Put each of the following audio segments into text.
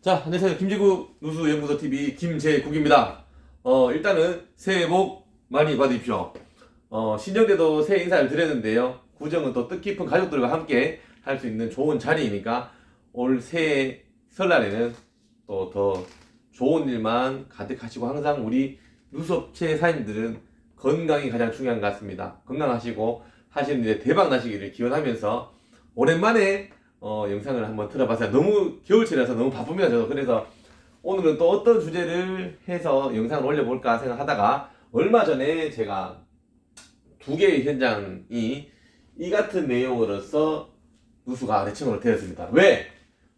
자, 안녕하세요. 김지구 누수 연구소 TV 김재국입니다. 어, 일단은 새해 복 많이 받으십시오. 어, 신정대도 새해 인사를 드렸는데요. 구정은 또 뜻깊은 가족들과 함께 할 수 있는 좋은 자리이니까 올 새해 설날에는 또 더 좋은 일만 가득하시고 항상 우리 누수업체 사장님들은 건강이 가장 중요한 것 같습니다. 건강하시고 하시는 일에 대박 나시기를 기원하면서 오랜만에 어, 영상을 한번 틀어봤어요. 너무 겨울철이라서 너무 바쁩니다. 저도 그래서 오늘은 또 어떤 주제를 해서 영상을 올려볼까 생각하다가 얼마 전에 제가 두 개의 현장이 이 같은 내용으로서 누수가 대칭으로 되었습니다. 왜?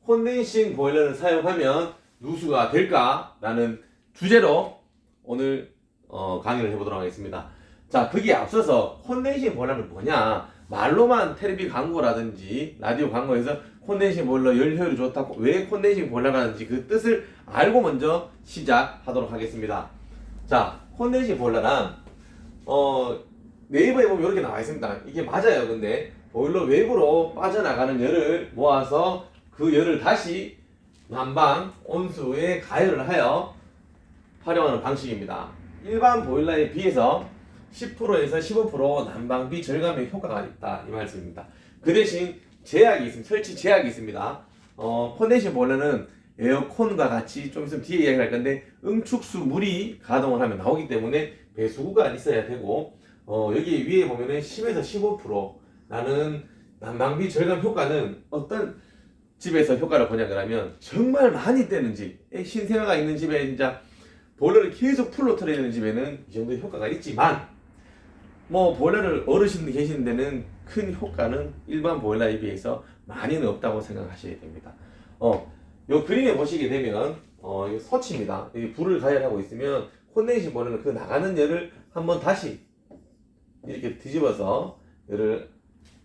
콘덴싱 보일러를 사용하면 누수가 될까 라는 주제로 오늘 어, 강의를 해보도록 하겠습니다. 자, 거기에 앞서서 콘덴싱 보일러는 뭐냐? 말로만 텔레비 광고라든지 라디오 광고에서 콘덴싱 보일러 열 효율이 좋다고 왜 콘덴싱 보일러가 하는지 그 뜻을 알고 먼저 시작하도록 하겠습니다. 자, 콘덴싱 보일러란 어 네이버에 보면 이렇게 나와 있습니다. 이게 맞아요. 근데 보일러 외부로 빠져나가는 열을 모아서 그 열을 다시 난방 온수에 가열을 하여 활용하는 방식입니다. 일반 보일러에 비해서 10%에서 15% 난방비 절감의 효과가 있다 이 말씀입니다. 그 대신 제약이 있습니다. 설치 제약이 있습니다. 어, 콘덴싱 보일러는 에어컨과 같이 좀 있으면 뒤에 이야기할 건데 응축수 물이 가동을 하면 나오기 때문에 배수구가 있어야 되고 어, 여기 위에 보면은 10에서 15%라는 난방비 절감 효과는 어떤 집에서 효과를 보냐 그러면 정말 많이 떼는 집, 신생아가 있는 집에 진짜 보일러를 계속 풀로 틀어야 되는 집에는 이 정도의 효과가 있지만 뭐 보일러를 어르신들 계시는 데는 큰 효과는 일반 보일러에 비해서 많이는 없다고 생각하셔야 됩니다. 어, 요 그림에 보시게 되면 어, 이 서치입니다. 여기 불을 가열하고 있으면 콘덴싱 보일러는 그 나가는 열을 한번 다시 이렇게 뒤집어서 열을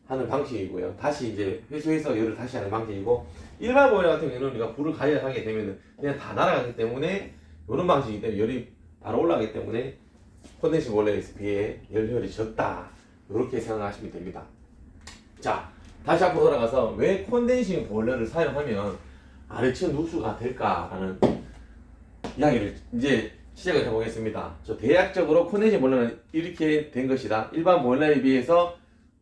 하는 방식이고요. 다시 이제 회수해서 열을 다시 하는 방식이고 일반 보일러 같은 경우는 우리가 불을 가열하게 되면 그냥 다 날아가기 때문에 이런 방식이기 때문에 열이 바로 올라가기 때문에 콘덴싱 보일러에 비해 열효율이 적다. 이렇게 생각하시면 됩니다. 자, 다시 앞으로 돌아가서 왜 콘덴싱 보일러를 사용하면 아래층 누수가 될까라는 이야기를 이제 시작을 해보겠습니다. 저 대략적으로 콘덴싱 보일러는 이렇게 된 것이다. 일반 보일러에 비해서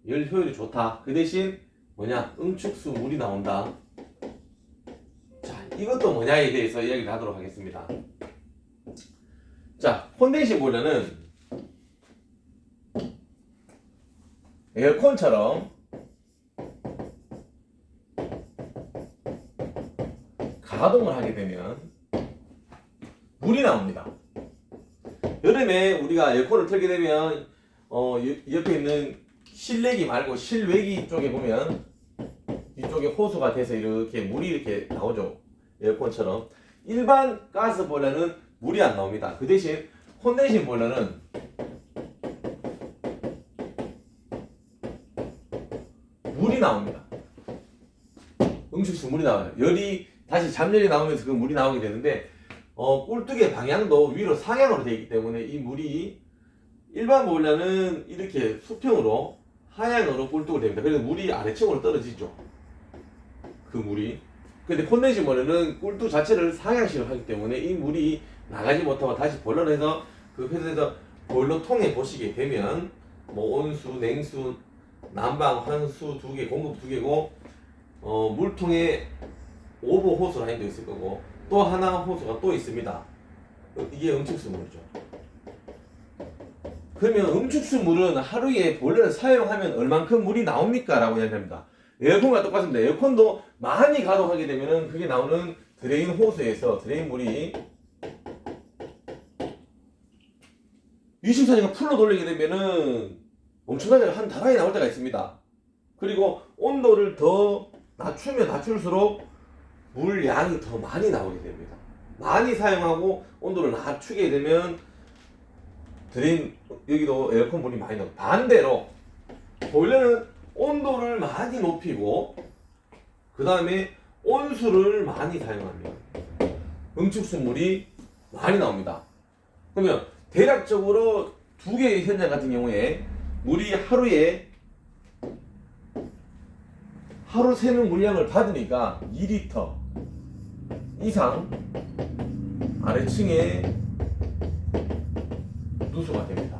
열 효율이 좋다. 그 대신 뭐냐 응축수 물이 나온다. 자, 이것도 뭐냐에 대해서 이야기를 하도록 하겠습니다. 자, 콘덴싱 보일러는 에어컨처럼 가동을 하게 되면 물이 나옵니다. 여름에 우리가 에어컨을 틀게 되면 어, 여- 옆에 있는 실내기 말고 실외기 쪽에 보면 이쪽에 호수가 돼서 이렇게 물이 이렇게 나오죠. 에어컨처럼 일반 가스 보일러는 물이 안 나옵니다. 그 대신 콘덴싱 보일러는 물이 나옵니다. 응축수 물이 나와요. 열이 다시 잠열이 나오면서 그 물이 나오게 되는데 어, 꿀뚝의 방향도 위로 상향으로 되어 있기 때문에 이 물이 일반 보일러는 이렇게 수평으로 하향으로 꿀뚝을 됩니다. 그래서 물이 아래층으로 떨어지죠. 그 물이. 근데 콘덴싱 보일러는 꿀뚝 자체를 상향식으로 하기 때문에 이 물이 나가지 못하고 다시 보일러를 해서 그 회사에서 보일러 통에 보시게 되면 뭐 온수, 냉수, 난방, 환수 두 개, 공급 두 개고 어, 물통에 오버 호스 라인도 있을 거고 또 하나 호스가 또 있습니다. 어, 이게 응축수 물이죠. 그러면 응축수 물은 하루에 보일러를 사용하면 얼만큼 물이 나옵니까? 라고 이야기합니다. 에어컨과 똑같습니다. 에어컨도 많이 가동하게 되면은 그게 나오는 드레인 호스에서 드레인 물이 24시간 풀로 돌리게 되면은 엄청나게 한 다라이 나올 때가 있습니다. 그리고 온도를 더 낮추면 낮출수록 물 양이 더 많이 나오게 됩니다. 많이 사용하고 온도를 낮추게 되면 드레인 여기도 에어컨 물이 많이 나고 반대로 보일러는 온도를 많이 높이고 그 다음에 온수를 많이 사용하면 응축수 물이 많이 나옵니다. 그러면 대략적으로 두 개의 현장 같은 경우에 물이 하루에 하루 새는 물량을 받으니까 2리터 이상 아래층에 누수가 됩니다.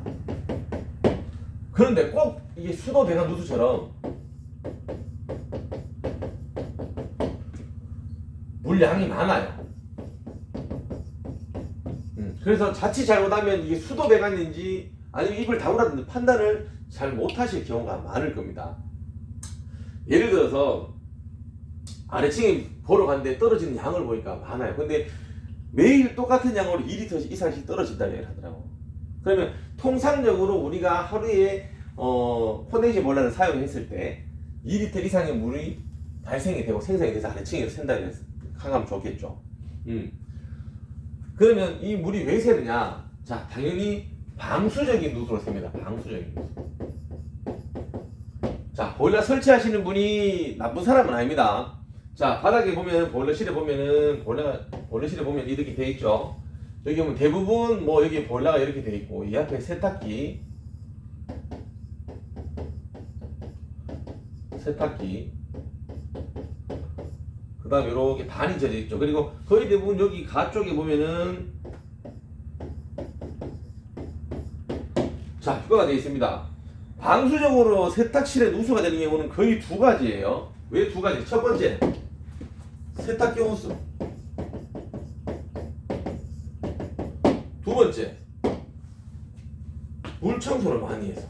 그런데 꼭 이게 수도 배관 누수처럼 물량이 많아요. 음, 그래서 자칫 잘못하면 이게 수도 배관인지 아니면 입을 다물었는지 판단을 잘 못하실 경우가 많을 겁니다. 예를 들어서 아래층에 보러 갔는데 떨어지는 양을 보니까 많아요. 근데 매일 똑같은 양으로 2리터 이상씩 떨어진다 얘기를 하더라고. 그러면 통상적으로 우리가 하루에 어, 포네시 몰라를 사용했을 때 2리터 이상의 물이 발생이 되고 생성이 돼서 아래층에서 샌다 해서 하면 좋겠죠. 음. 그러면 이 물이 왜 새느냐? 자, 당연히 방수적인 누수로 셉니다. 방수적인 누수. 자, 보일러 설치하시는 분이 나쁜 사람은 아닙니다. 자, 바닥에 보면 보일러실에 보면은 보일러 보일러실에 보면 이렇게 돼 있죠. 여기 보면 대부분 뭐 여기 보일러가 이렇게 돼 있고 이 앞에 세탁기 세탁기 그 다음에 이렇게 반이 젖어 있죠. 그리고 거의 대부분 여기 가 쪽에 보면은 자 휴가가 되어 있습니다. 방수적으로 세탁실에 누수가 되는 경우는 거의 두 가지예요. 왜 두 가지? 첫 번째 세탁기 호수. 두 번째 물 청소를 많이 해서.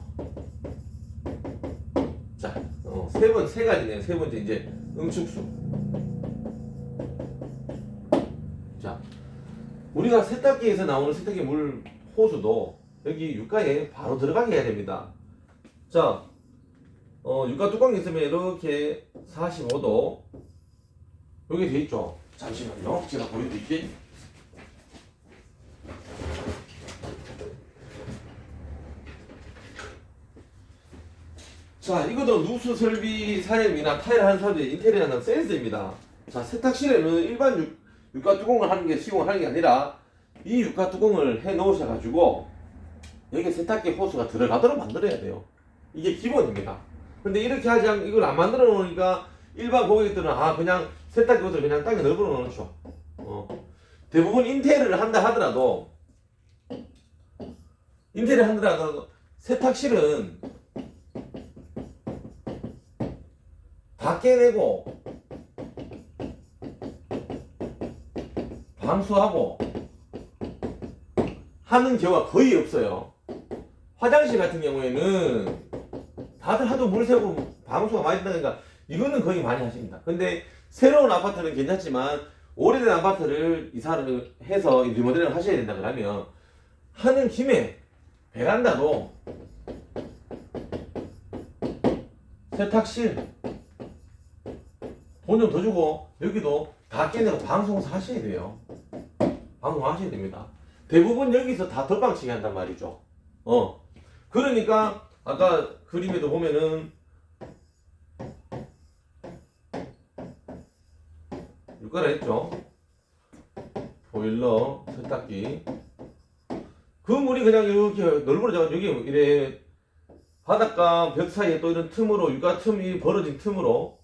자, 어, 세 번, 세 가지네요. 세 번째 이제 응축수. 우리가 세탁기에서 나오는 세탁기 물 호수도 여기 육가에 바로 들어가게 해야 됩니다. 자, 어, 육가 뚜껑이 있으면 이렇게 45도 여기 돼 있죠. 잠시만요. 제가 보여드릴게. 자, 이것도 누수 설비 사용이나 타일 하는 사람들의 인테리어는 센스입니다. 자, 세탁실에는 일반 육, 육가 뚜껑을 하는 게 시공을 하는 게 아니라 이 육가 뚜껑을 해 놓으셔 가지고 여기 세탁기 호수가 들어가도록 만들어야 돼요. 이게 기본입니다. 근데 이렇게 하지 않, 이걸 안 만들어 놓으니까 일반 고객들은 아, 그냥 세탁기 호수를 그냥 땅에 넓어 놓죠. 어. 대부분 인테리어를 한다 하더라도 인테리어 하더라도 세탁실은 다 깨내고 방수하고 하는 경우가 거의 없어요. 화장실 같은 경우에는 다들 하도 물 새고 방수가 많이 된다니까 이거는 거의 많이 하십니다. 근데 새로운 아파트는 괜찮지만 오래된 아파트를 이사를 해서 리모델링을 하셔야 된다 그러면 하는 김에 베란다도 세탁실 돈 좀 더 주고 여기도 다 깨내고 방송사 하셔야 돼요. 방송하셔야 됩니다. 대부분 여기서 다 덧방치기 한단 말이죠. 어. 그러니까 아까 그림에도 보면은 육가라 했죠. 보일러, 세탁기. 그 물이 그냥 이렇게 널브러져 여기 이래 바닷가 벽 사이에 또 이런 틈으로 육가 틈이 벌어진 틈으로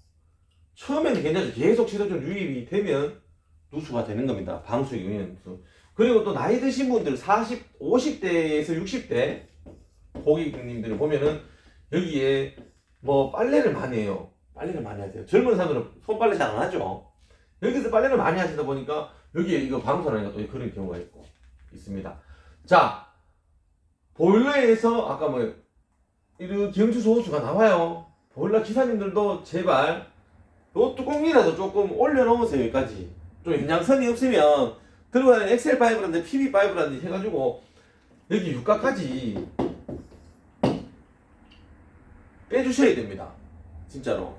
처음에는 괜찮죠. 계속 지속적으로 유입이 되면 누수가 되는 겁니다. 방수기 누수. 그리고 또 나이 드신 분들 40, 50대에서 60대 고객님들을 보면은 여기에 뭐 빨래를 많이 해요. 빨래를 많이 하세요. 젊은 사람들은 손빨래 잘 안 하죠. 여기서 빨래를 많이 하시다 보니까 여기에 이거 방수하니까 또 그런 경우가 있고 있습니다. 자 보일러에서 아까 뭐 이런 경추 소 호수가 나와요. 보일러 기사님들도 제발 요 뚜껑이라도 조금 올려놓으세요 여기까지. 좀 연장선이 없으면 다니는 엑셀 파이브라든지 PB 파이브라든지 해가지고 여기 육가까지 빼주셔야 됩니다. 진짜로.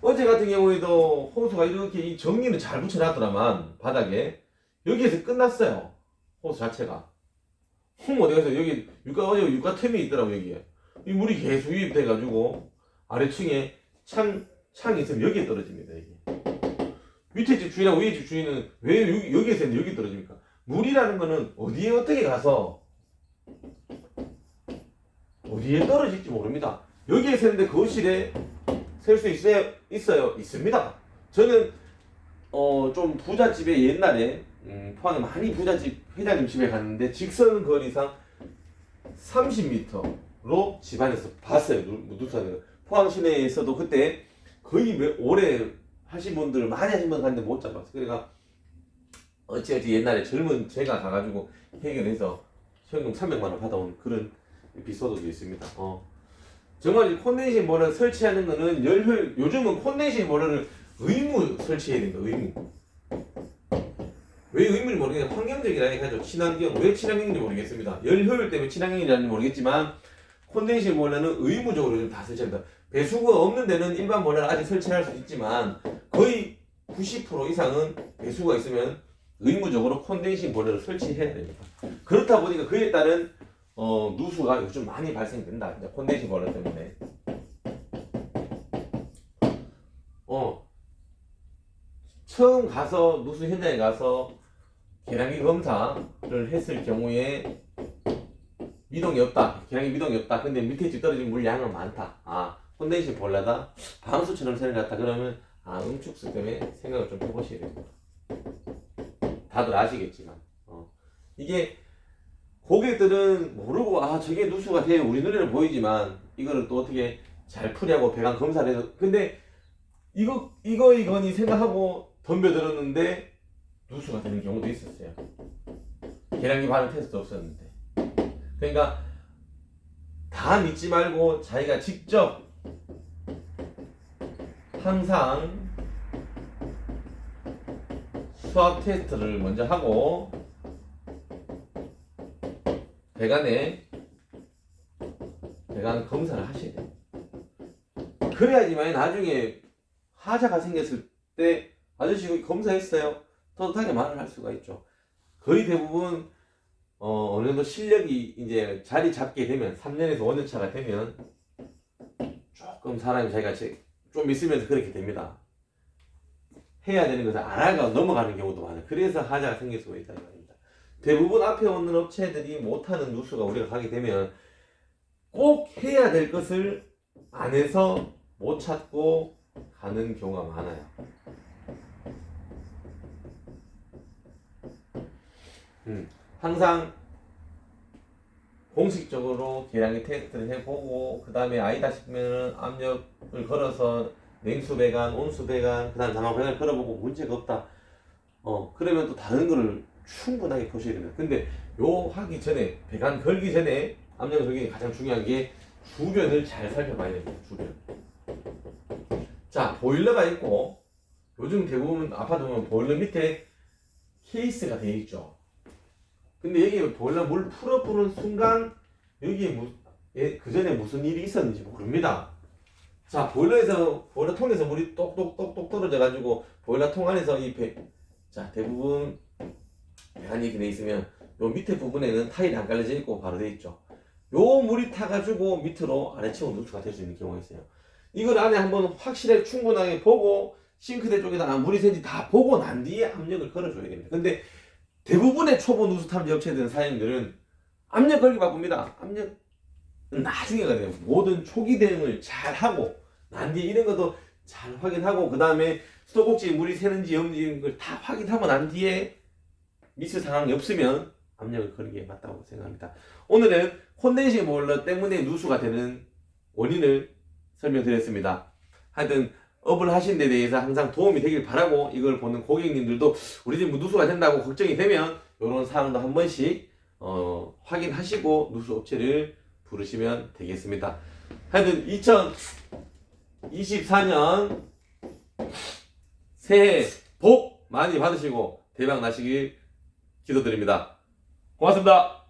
어제 같은 경우에도 호수가 이렇게 이 정리는 잘 붙여놨더라만 바닥에 여기에서 끝났어요. 호수 자체가. 홈 어디 가서 여기 육가 어제 육가 틈이 있더라고 여기에. 이 물이 계속 유입돼가지고 아래층에 창 창이 있으면 여기에 떨어집니다. 여기. 밑에 집 주인하고 위에 집 주인은 왜 여기, 여기에서 있는데 여기 떨어집니까? 물이라는 거는 어디에 어떻게 가서 어디에 떨어질지 모릅니다. 여기에 새는데 거실에 셀 수 있어요? 있어요? 있습니다. 저는 어, 좀 부잣집에 옛날에 음, 포항에 많이 부잣집 회장님 집에 갔는데 직선 거리상 30m로 집안에서 봤어요. 누- 거. 포항 시내에서도 그때 거의 몇- 오래 하신 분들 많이 하신 분 갔는데 못 잡았어. 그러니까 어찌어찌 옛날에 젊은 제가 가가지고 해결해서 현금 300만 원 받아온 그런 에피소드도 있습니다. 어. 정말 이 콘덴싱 모를 설치하는 거는 열효 요즘은 콘덴싱 모럴을 의무 설치해야 된다. 의무. 왜 의무를 모르겠냐 환경적이라니까 하죠. 친환경 왜 친환경인지 모르겠습니다. 열 효율 때문에 친환경이라는지 모르겠지만 콘덴싱 모럴은 의무적으로 다 설치한다. 배수구가 없는 데는 일반 모럴을 아직 설치할 수 있지만 거의 90% 이상은 배수구가 있으면 의무적으로 콘덴싱 보일러를 설치해야 됩니다. 그렇다 보니까 그에 따른 어, 누수가 요즘 많이 발생된다. 이제 콘덴싱 보일러 때문에. 어, 처음 가서 누수 현장에 가서 계량기 검사를 했을 경우에 미동이 없다. 계량기 미동이 없다. 근데 밑에 집 떨어진 물 양은 많다. 아, 콘덴싱 보일러다. 방수처럼 같다. 그러면 아, 응축수 때문에 생각을 좀 해보셔야 됩니다. 다들 아시겠지만 어. 이게 고객들은 모르고 아 저게 누수가 돼요 우리 눈에는 보이지만 이거를 또 어떻게 잘 풀이하고 배관 검사를 해서 근데 이거 이거 이거니 생각하고 덤벼들었는데 누수가 되는 경우도 있었어요 계량기 반응 테스트 없었는데 그러니까 다 믿지 말고 자기가 직접 항상 수압 테스트를 먼저 하고 배관에 배관 검사를 하셔야 돼요. 그래야지만 나중에 하자가 생겼을 때 아저씨 검사했어요. 떳떳하게 말을 할 수가 있죠. 거의 대부분 어, 어느 정도 실력이 이제 자리 잡게 되면 3년에서 5년 차가 되면 조금 사람이 자기가 제- 좀 있으면서 그렇게 됩니다. 해야 되는 것을 안 하고 넘어가는 경우도 많아요. 그래서 하자가 생길 수가 있다는 말입니다. 대부분 앞에 오는 업체들이 못하는 누수가 우리가 가게 되면 꼭 해야 될 것을 안 해서 못 찾고 가는 경우가 많아요. 음, 항상 공식적으로 계량기 테스트를 해보고 그 다음에 아니다 싶으면 압력을 걸어서 냉수 배관, 온수 배관, 그 다음 자막 배관을 걸어보고 문제가 없다. 어 그러면 또 다른 거를 충분하게 보셔야 됩니다. 근데 요 하기 전에 배관 걸기 전에 압력 설계가 가장 중요한 게 주변을 잘 살펴봐야 됩니다. 주변. 자 보일러가 있고 요즘 대부분 아파트 보면 보일러 밑에 케이스가 되어 있죠. 근데 여기 보일러 물 풀어부는 순간 여기에 무, 예, 그 전에 무슨 일이 있었는지 모릅니다. 자 보일러에서 보일러 통에서 물이 똑똑똑똑 떨어져 가지고 보일러 통 안에서 이 배, 자 대부분 배관이 이렇게 돼 있으면 요 밑에 부분에는 타일이 안 깔려져 있고 바로 돼 있죠. 요 물이 타가지고 밑으로 아래층으로 누수가 될 수 있는 경우가 있어요. 이걸 안에 한번 확실하게 충분하게 보고 싱크대 쪽에다 물이 새는지 다 보고 난 뒤에 압력을 걸어줘야 됩니다. 근데 대부분의 초보 누수 탐지 업체들은 사장님들은 압력 걸기 바쁩니다. 압력 나중에가 돼요. 모든 초기 대응을 잘 하고 난 뒤에 이런 것도 잘 확인하고 그 다음에 수도꼭지에 물이 새는지 없는지 걸다 확인하고 난 뒤에 미스 상황이 없으면 압력을 걸는 게 맞다고 생각합니다. 오늘은 콘덴싱 보일러 때문에 누수가 되는 원인을 설명드렸습니다. 하여튼 업을 하신 데 대해서 항상 도움이 되길 바라고 이걸 보는 고객님들도 우리 집 누수가 된다고 걱정이 되면 이런 사항도 한 번씩 어, 확인하시고 누수 업체를 부르시면 되겠습니다. 하여튼 2024년 새해 복 많이 받으시고 대박 나시길 기도드립니다. 고맙습니다.